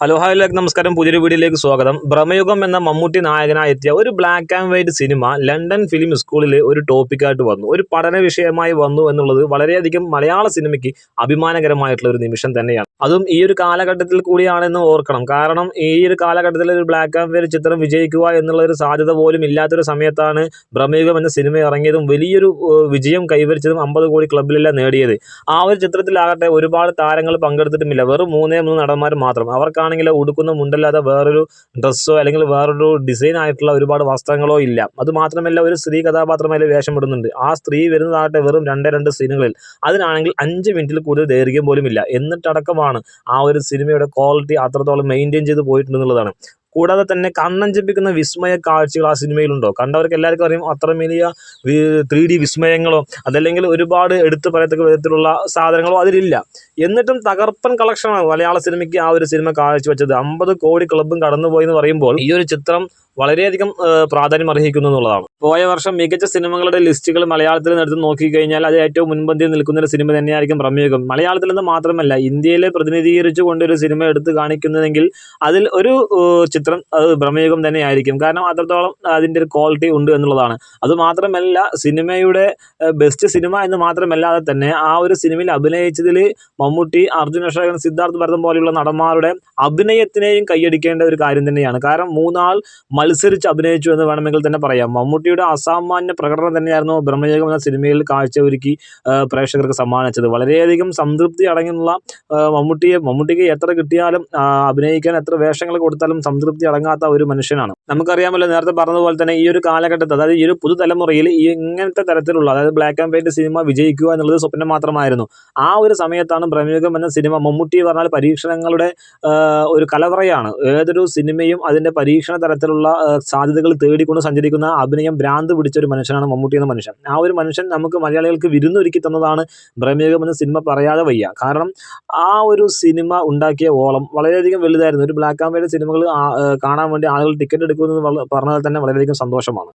Hello hi like നമസ്കാരം. പുതിയൊരു വീഡിയോയിലേക്ക് സ്വാഗതം. ഭ്രമയുഗം എന്ന മമ്മൂട്ടി നായകനായി എത്തിയ ഒരു black and white cinema London film സ്കൂളിൽ ഒരു ടോപ്പിക്കായിട്ട് വന്നു. ഒരു പഠന വിഷയമായി വന്നു എന്നുള്ളത് വളരെയധികം മലയാള സിനിമയ്ക്ക് അഭിമാനകരമായിട്ടുള്ള ഒരു നിമിഷം തന്നെയാണ്. അതും ഈ ഒരു കാലഘട്ടത്തിൽ കൂടിയാണെന്ന് ഓർക്കണം. കാരണം ഈ ഒരു കാലഘട്ടത്തിൽ ഒരു ബ്ലാക്ക് ആൻഡ് വൈറ്റ് ചിത്രം വിജയിക്കുക എന്നുള്ള ഒരു സാധ്യത പോലും ഇല്ലാത്തൊരു സമയത്താണ് ഭ്രമയുഗം എന്ന സിനിമ ഇറങ്ങിയതും വലിയൊരു വിജയം കൈവരിച്ചതും അമ്പത് കോടി ക്ലബിലെല്ലാം നേടിയത്. ആ ഒരു ചിത്രത്തിലാകട്ടെ ഒരുപാട് താരങ്ങൾ പങ്കെടുത്തിട്ടുമില്ല. വെറും മൂന്നേ മൂന്ന് നടന്മാർ മാത്രം. അവർക്കാണെങ്കിൽ ഉടുക്കുന്ന മുണ്ടല്ലാതെ വേറൊരു ഡ്രസ്സോ അല്ലെങ്കിൽ വേറൊരു ഡിസൈൻ ആയിട്ടുള്ള ഒരുപാട് വസ്ത്രങ്ങളോ ഇല്ല. അത് മാത്രമല്ല ഒരു സ്ത്രീ കഥാപാത്രമായി വേഷം ഇടുന്നുണ്ട് ആ സ്ത്രീ വരുന്നതാകട്ടെ വെറും രണ്ടേ രണ്ട് സീനുകളിൽ അതിനാണെങ്കിൽ അഞ്ച് മിനിറ്റിൽ കൂടുതൽ ദൈർഘ്യം പോലും ഇല്ല. എന്നിട്ടടക്കമാണ് ആ ഒരു സിനിമയുടെ ക്വാളിറ്റി അത്രത്തോളം മെയിന്റെയിൻ ചെയ്ത് പോയിട്ടുണ്ടെന്നുള്ളതാണ്. കൂടാതെ തന്നെ കണ്ണഞ്ചിപ്പിക്കുന്ന വിസ്മയ കാഴ്ചകൾ ആ സിനിമയിലുണ്ടോ? കണ്ടവർക്ക് എല്ലാവർക്കും അറിയും അത്ര വലിയ ത്രീ ഡി വിസ്മയങ്ങളോ അതല്ലെങ്കിൽ ഒരുപാട് എടുത്തു പറയത്തക്ക വിധത്തിലുള്ള സാധനങ്ങളോ അതിലില്ല. എന്നിട്ടും തകർപ്പൻ കളക്ഷനാണ് മലയാള സിനിമയ്ക്ക് ആ ഒരു സിനിമ കാഴ്ചവെച്ചത്. അമ്പത് കോടി ക്ലബും കടന്നുപോയി എന്ന് പറയുമ്പോൾ ഈ ഒരു ചിത്രം വളരെയധികം പ്രാധാന്യം അർഹിക്കുന്നു എന്നുള്ളതാണ്. പോയ വർഷം മികച്ച സിനിമകളുടെ ലിസ്റ്റുകൾ മലയാളത്തിൽ നിന്ന് എടുത്ത് നോക്കിക്കഴിഞ്ഞാൽ അത് ഏറ്റവും മുൻപന്തിയിൽ നിൽക്കുന്ന ഒരു സിനിമ തന്നെയായിരിക്കും പ്രമേയം മലയാളത്തിൽ നിന്ന് മാത്രമല്ല ഇന്ത്യയിലെ പ്രതിനിധീകരിച്ചു കൊണ്ടൊരു സിനിമ എടുത്ത് കാണിക്കുന്നതെങ്കിൽ അതിൽ ഒരു ചിത്രം അത് പ്രമേഹം തന്നെയായിരിക്കും. കാരണം അത്രത്തോളം അതിന്റെ ഒരു ക്വാളിറ്റി ഉണ്ട് എന്നുള്ളതാണ്. അത് മാത്രമല്ല സിനിമയുടെ ബെസ്റ്റ് സിനിമ എന്ന് മാത്രമല്ലാതെ തന്നെ ആ ഒരു സിനിമയിൽ അഭിനയിച്ചതിൽ മമ്മൂട്ടി അർജുൻ അശോകൻ സിദ്ധാർത്ഥ് ഭരതം പോലെയുള്ള നടന്മാരുടെ അഭിനയത്തിനെയും കൈയടിക്കേണ്ട ഒരു കാര്യം തന്നെയാണ്. കാരണം മൂന്നാൾ മത്സരിച്ച് അഭിനയിച്ചു എന്ന് വേണമെങ്കിൽ തന്നെ പറയാം. മമ്മൂട്ടിയുടെ അസാമാന്യ പ്രകടനം തന്നെയായിരുന്നു ബ്രഹ്മയോഗം എന്ന സിനിമയിൽ കാഴ്ചയൊരുക്കി പ്രേക്ഷകർക്ക് സമ്മാനിച്ചത്. വളരെയധികം സംതൃപ്തി അടങ്ങുന്നുള്ള മമ്മൂട്ടിയെ മമ്മൂട്ടിക്ക് എത്ര കിട്ടിയാലും അഭിനയിക്കാൻ എത്ര വേഷങ്ങൾ കൊടുത്താലും സംതൃപ്തി അടങ്ങാത്ത ഒരു മനുഷ്യനാണ്. നമുക്കറിയാമല്ലോ നേരത്തെ പറഞ്ഞതുപോലെ തന്നെ ഈ ഒരു കാലഘട്ടത്തിൽ അതായത് ഈ ഒരു പുതുതലമുറയിൽ ഈ ഇങ്ങനത്തെ തരത്തിലുള്ള അതായത് ബ്ലാക്ക് ആൻഡ് വൈറ്റ് സിനിമ വിജയിക്കുക എന്നുള്ളത് സ്വപ്നം മാത്രമായിരുന്നു. ആ ഒരു സമയത്താണ് ബ്രഹ്മയുഗം എന്ന സിനിമ മമ്മൂട്ടി പറഞ്ഞാൽ പരീക്ഷണങ്ങളുടെ ഒരു കലവറയാണ്. ഏതൊരു സിനിമയും അതിന്റെ പരീക്ഷണ തരത്തിലുള്ള സാധ്യതകൾ തേടിക്കൊണ്ട് സഞ്ചരിക്കുന്ന അഭിനയം ഭ്രാന്ത് പിടിച്ച ഒരു മനുഷ്യനാണ് മമ്മൂട്ടി എന്ന മനുഷ്യൻ. ആ ഒരു മനുഷ്യൻ നമുക്ക് മലയാളികൾക്ക് വിരുന്നൊരുക്കി തന്നതാണ് ബ്രഹ്മയുഗം എന്ന സിനിമ പറയാതെ വയ്യ. കാരണം ആ ഒരു സിനിമ ഉണ്ടാക്കിയ ഓളം വളരെയധികം വലുതായിരുന്നു. ഒരു ബ്ലാക്ക് ആൻഡ് വൈറ്റ് സിനിമകൾ കാണാൻ വേണ്ടി ആളുകൾ ടിക്കറ്റ് എടുക്കുമെന്ന് വള- പറഞ്ഞാൽ തന്നെ വളരെയധികം സന്തോഷമാണ്.